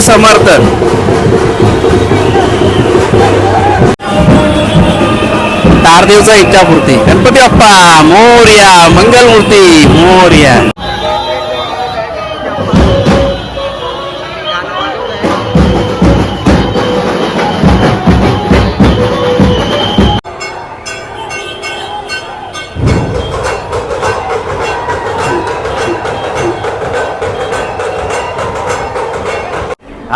समर्थ तारदेवचा इच्छापूर्ती. गणपती बाप्पा मोर्या मंगलमूर्ती मोर्या.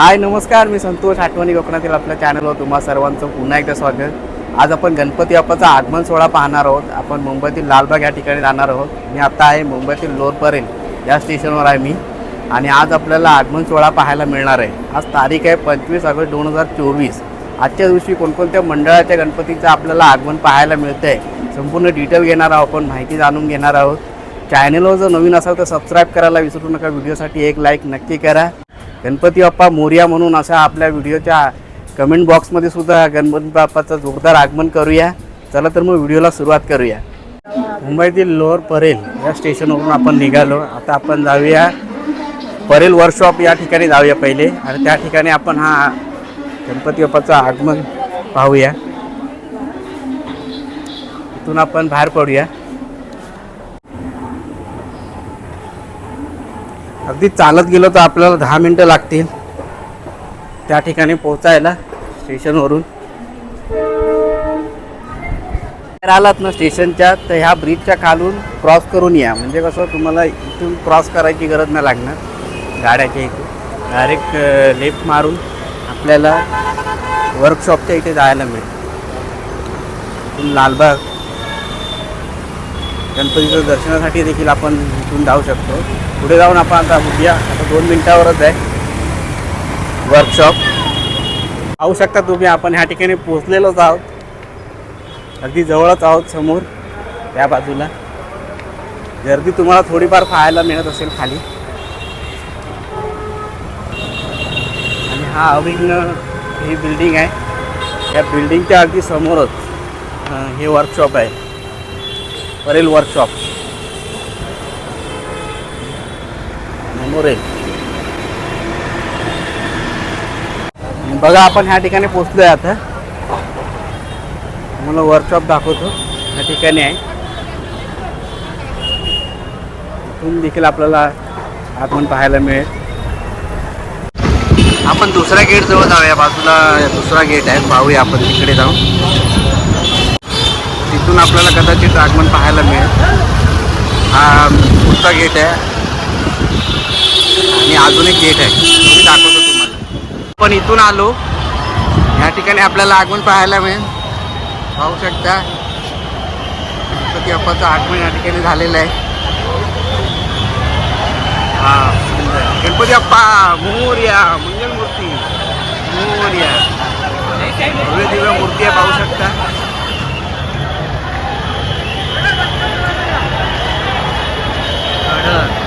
हाय नमस्कार मी संतोष आठवणी कोकणातील आपल्या चॅनलवर तुम्हा सर्वांचं पुन्हा एकदा स्वागत. आज आपण गणपती बाप्पाचा आगमन सोहळा पाहणार आहोत. आपण मुंबईतील लालबाग या ठिकाणी जाणार आहोत. मी आता आहे मुंबईतील लोरपर्यंत. या स्टेशनवर आहे मी. आणि आज आपल्याला आगमन सोहळा पाहायला मिळणार आहे. आज तारीख आहे पंचवीस ऑगस्ट दोन हजार चोवीस. आजच्या दिवशी कोणकोणत्या मंडळाच्या गणपतीचं आपल्याला आगमन पाहायला मिळतं आहे संपूर्ण डिटेल घेणार आहोत. आपण माहिती जाणून घेणार आहोत. चॅनलवर जर नवीन असाल तर सबस्क्राईब करायला विसरू नका. व्हिडिओसाठी एक लाईक नक्की करा. गणपती बाप्पा मोर्या म्हणून असा आपल्या व्हिडिओच्या कमेंट बॉक्समध्ये सुद्धा गणपती बाप्पाचं जोरदार आगमन करूया. चला तर मग व्हिडिओला सुरुवात करूया. मुंबईतील लोअर परेल या स्टेशनवरून आपण निघालो. आता आपण जाऊया. परेल वर्कशॉप या ठिकाणी जाऊया पहिले. आणि त्या ठिकाणी आपण हा गणपती बाप्पाचं आगमन पाहूया. इथून आपण बाहेर पडूया. अगदी चालत गेलो तर आपल्याला दहा मिनटं लागतील. त्या ठिकाणी पोहोचायला स्टेशनवरून. बाहेर आलात ना स्टेशनच्या तर ह्या ब्रिजच्या खालून क्रॉस करून या. म्हणजे कसं तुम्हाला इथून क्रॉस करायची गरज नाही लागणार. गाड्याच्या इथून डायरेक्ट लेफ्ट मारून आपल्याला वर्कशॉपच्या इथे जायला मिळेल. लालबाग गणपतीचं दर्शनासाठी देखील आपण इथून जाऊ शकतो. पुढे जाऊन आपण आता बघूया. आता दोन मिनटावरच आहे. वर्कशॉप पाहू शकता तुम्ही आपण ह्या ठिकाणी पोचलेलोच आहोत. अगदी जवळच आहोत समोर त्या बाजूला. गर्दी तुम्हाला थोडीफार पाहायला मिळत असेल खाली. आणि हा अभिन्न ही बिल्डिंग आहे. या बिल्डिंगच्या अगदी समोरच हे वर्कशॉप आहे. परेल वर्कशॉप मेमोरेल बघा आपण ह्या ठिकाणी पोचलोय आता. मला वर्कशॉप दाखवतो. ह्या ठिकाणी आहे. इथून देखील आपल्याला आगमन पाहायला मिळेल. आपण दुसऱ्या गेट जवळ जाऊया. बाजूला दुसरा गेट आहे. पाहूया आपण. तिकडे जाऊन. तिथून आपल्याला कदाचित आगमन पाहायला मिळेल. हा पुढचा गेट आहे. आणि अजून एक गेट आहे. मी दाखवतो तुम्हाला. पण इथून आलो या ठिकाणी आपल्याला आगमन पाहायला मिळेल. पाहू शकता. गणपती अप्पाचं आगमन या ठिकाणी झालेलं आहे. हा गणपती अप्पा मोर्या मंगलमूर्ती मोर्या. भव्य दिव्य मूर्ती आहे पाहू शकता गडद.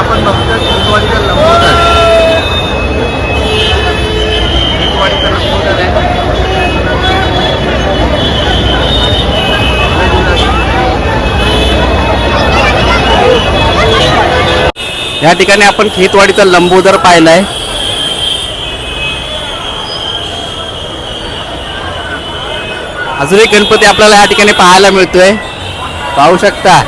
आपण बघतो हिंदवाडीचा लंबोदर हिंदवाडीचा लंबोदर आहे या ठिकाणी आपण खेतवाडीचा लंबोदर पाहिलाय. अजून एक गणपती आपल्याला या ठिकाणी पाहायला मिळतोय. पाहू शकता.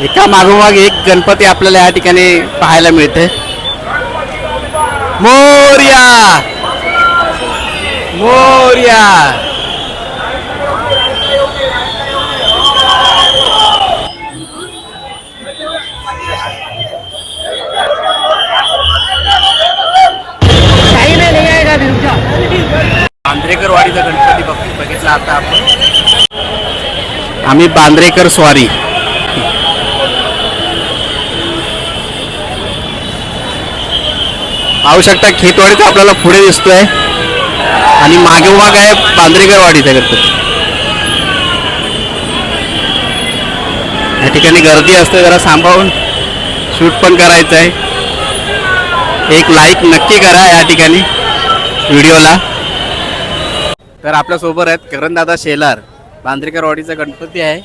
एका मागोमाग एक गणपती आपल्याला या ठिकाणी पाहायला मिळते मोर्या! मोर्या! बांद्रेकर गणपती बघितला आता आपण. आम्ही बांद्रेकर स्वारी. पाहू शकता खेतवाडीचा आपल्याला पुढे दिसतोय. आणि मागे उभा काय बांद्रेकरवाडीचा गणपती. या ठिकाणी गर्दी असते जरा सांभाळून शूट पण करायचं आहे एक लाईक नक्की करा या ठिकाणी व्हिडिओला. तर आपल्यासोबत आहेत करणदादा शेलार बांद्रेकरवाडीचा गणपती आहे.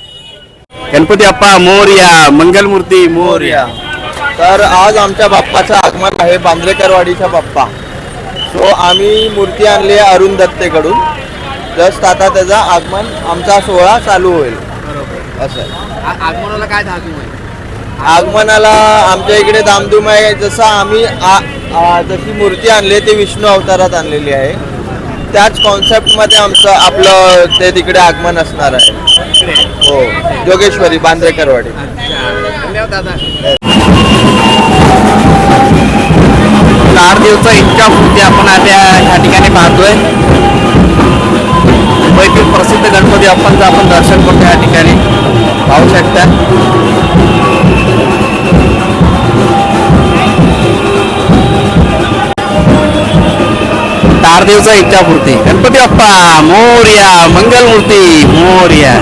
गणपती अप्पा मोरया मंगलमूर्ती मोरया. तर आज आमच्या बाप्पाचं आगमन आहे बांद्रेकरवाडीचा बाप्पा. सो आम्ही मूर्ती आणली आहे अरुण दत्तेकडून. जस्ट आता त्याचा आगमन आमचा सोहळा चालू होईल. असं. आगमनाला काय धातू आहे? आगमनाला आमच्या इकडे दामधूम आहे. जसं आम्ही जशी मूर्ती आणली आहे ती विष्णू अवतारात आणलेली आहे. त्याच कॉन्सेप्टमध्ये आमचं आपलं ते तिकडे आगमन असणार आहे. हो. जोगेश्वरी बांद्रेकरवाडी. धन्यवाद दादा चार दिवसा इतका मूर्ती आपण आता ह्या ठिकाणी पाहतोय. मुंबईतील प्रसिद्ध गणपती आपण आपण दर्शन करतो या ठिकाणी. पाहू शकता. चार दिवसा इच्छापूर्ती गणपती बाप्पा मोर्या मंगलमूर्ती मोर्या.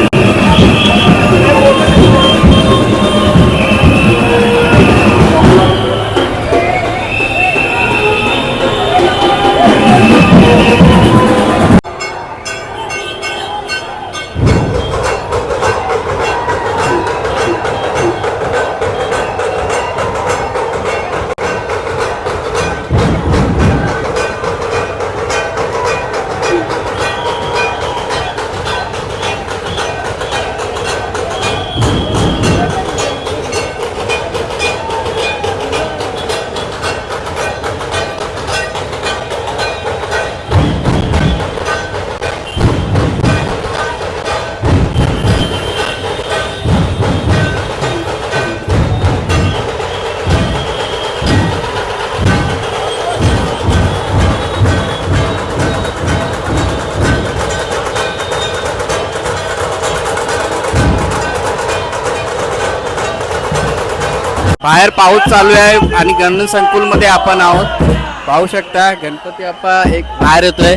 बाहेर पाऊस चालू आहे आणि गणन संकुलमध्ये आपण आहोत. पाहू शकता गणपती बाप्पा एक बाहेर येतोय.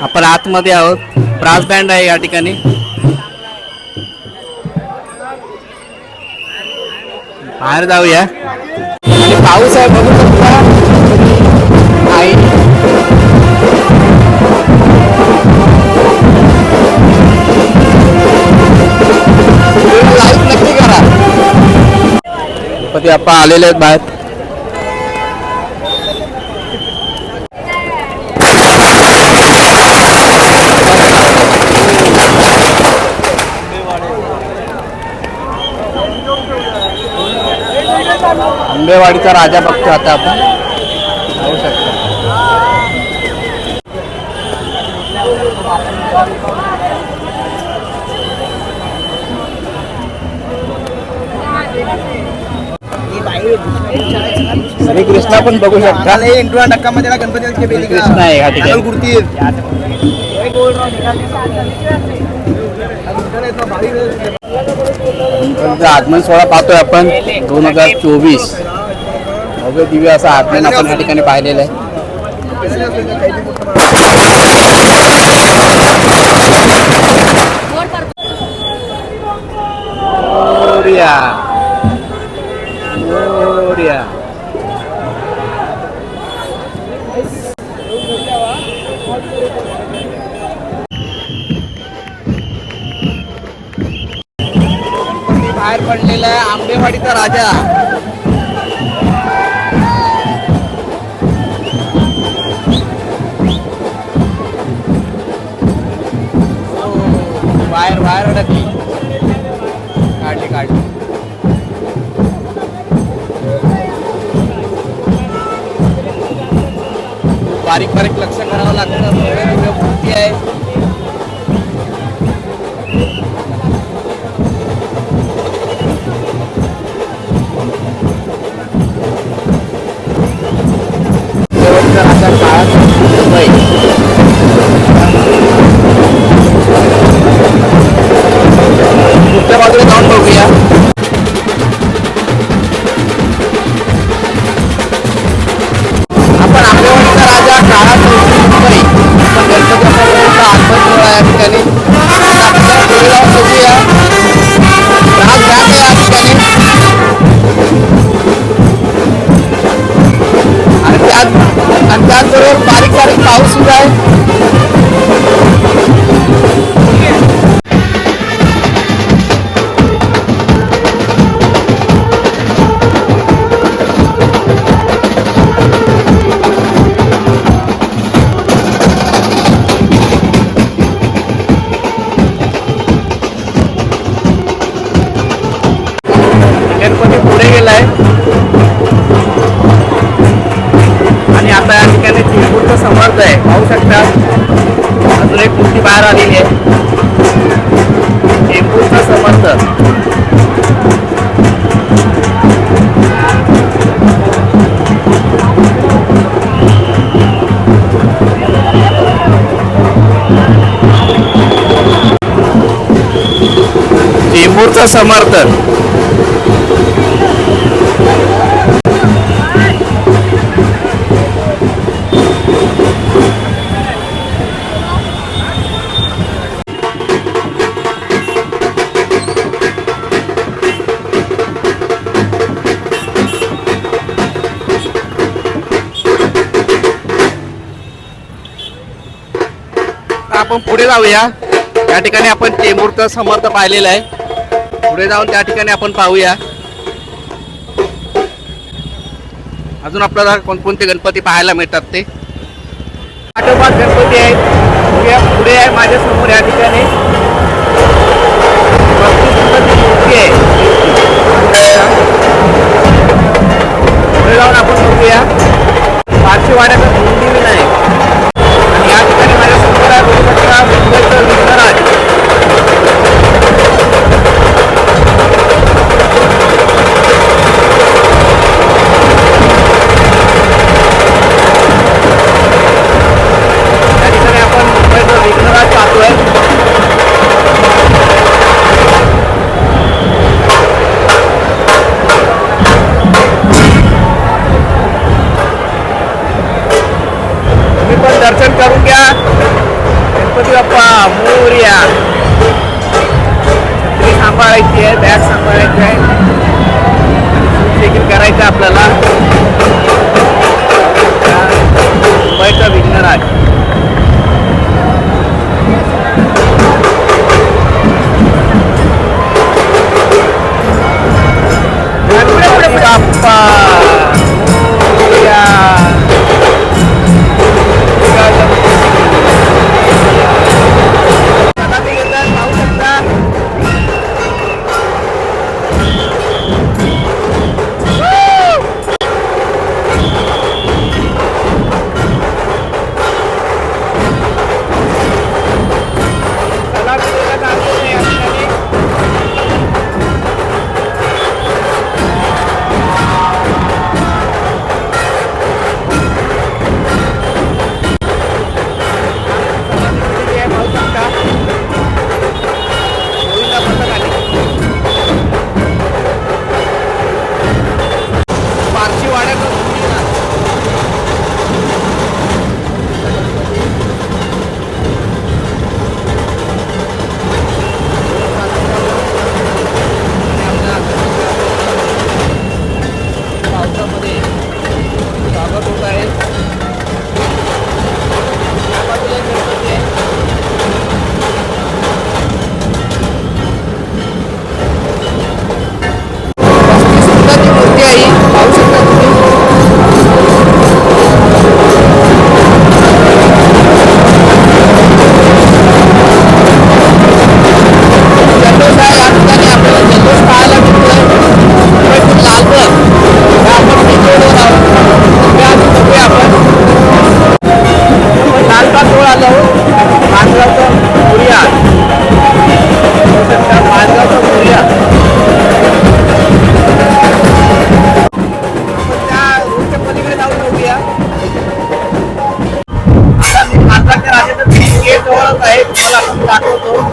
आपण आतमध्ये आहोत. ब्रास बँड आहे या ठिकाणी. बाहेर जाऊया. आणि पाऊस आहे बघू शकता. गणपती आप्पा आलेले आहेत बाहेर. आंबेवाडीचा राजा बघतो आता आपण. श्रीकृष्ण पण बघू शकता. कृष्ण आहे या ठिकाणी. गणपतीचं आगमन सोहळा पाहतोय आपण दोन हजार चोवीस. भव्य दिव्य असं आगमन आपण या ठिकाणी पाहिलेलं आहे. मोरया. पडलेला आहे आंबेवाडीचा राजा. हो, बाहेर बाहेर अडकली. काढली काढली. बारीक बारीक लक्ष करावं लागतं. मूर्ती आहे. आलेली आहे. हे पूर्ण समर्थ. समर्थन जाऊन पुढे जाऊया. त्या ठिकाणी आपण चेंबूरचं समर्थ पाहिलेलं आहे. पुढे जाऊन त्या ठिकाणी आपण पाहूया. अजून आपल्याला कोणकोणते गणपती पाहायला मिळतात ते? आठोपाठ गणपती आहेत पुढे आहे माझ्यासमोर या ठिकाणी. आहे. पुढे जाऊन आपण बघूया. पाचशे वाड्याचा मंदिर आहे. आणि या ठिकाणी दुर्घटना রাখো তো।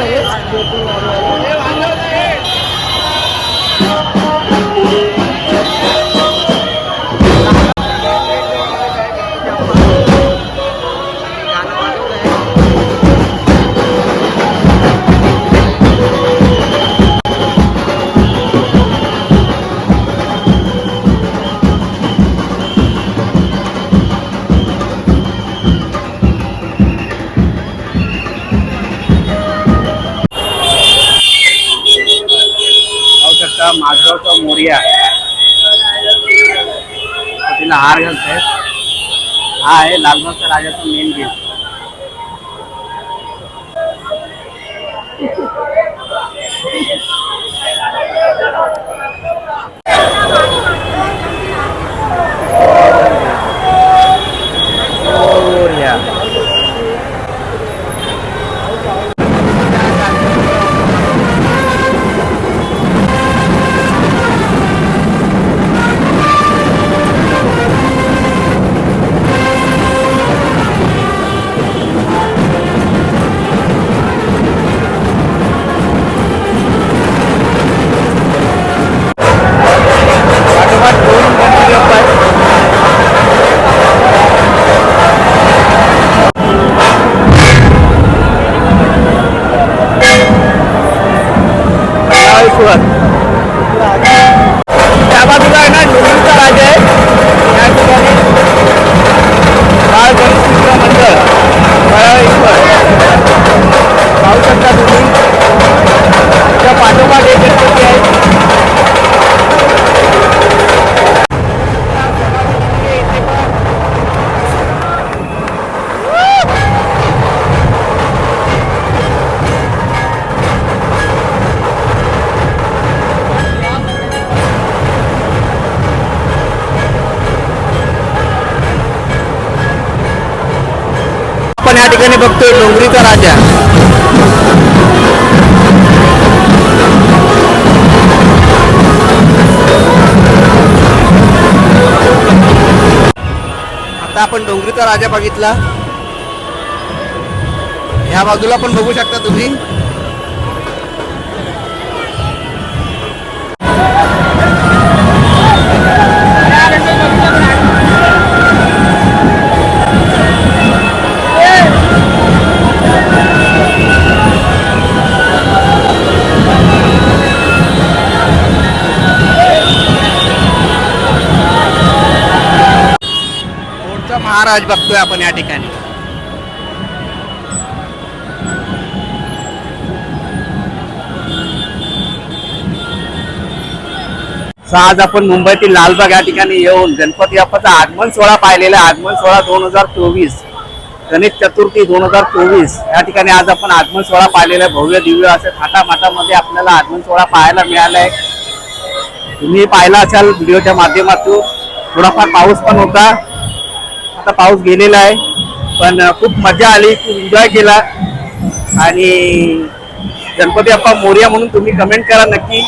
Gracias. तिला हार घालतायत हा आहे लालबागचा राजाचा मेन गेम मोरया ठिकाणी बघतोय डोंगरीचा राजा. आता आपण डोंगरीचा राजा बघितला. ह्या बाजूला पण बघू शकता तुम्ही. महाराज बघतोय आपण या ठिकाणी. आज आपण मुंबईतील लालबाग या ठिकाणी येऊन गणपती बाप्पाचा आगमन सोहळा पाहिलेला आहे. आगमन सोहळा दोन हजार चोवीस गणेश चतुर्थी दोन हजार चोवीस. या ठिकाणी आज आपण आगमन सोहळा पाहिलेला आहे. भव्य दिव्य असे थाटामाटामध्ये आपल्याला आगमन सोहळा पाहायला मिळाला आहे. तुम्ही पाहिला असाल व्हिडिओच्या माध्यमातून. थोडाफार पाऊस पण होता. आता पाऊस गेलेला आहे पण खूप मजा आली खूप एन्जॉय केला. आणि गणपती बाप्पा मोर्या म्हणून तुम्ही कमेंट करा नक्की.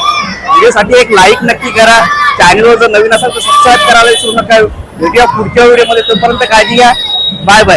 व्हिडिओसाठी एक लाईक नक्की करा. चॅनलवर जर नवीन असाल तर सबस्क्राईब करायला विसरू नका. भेटूया पुढच्या व्हिडिओमध्ये तोपर्यंत काळजी घ्या. Bye bye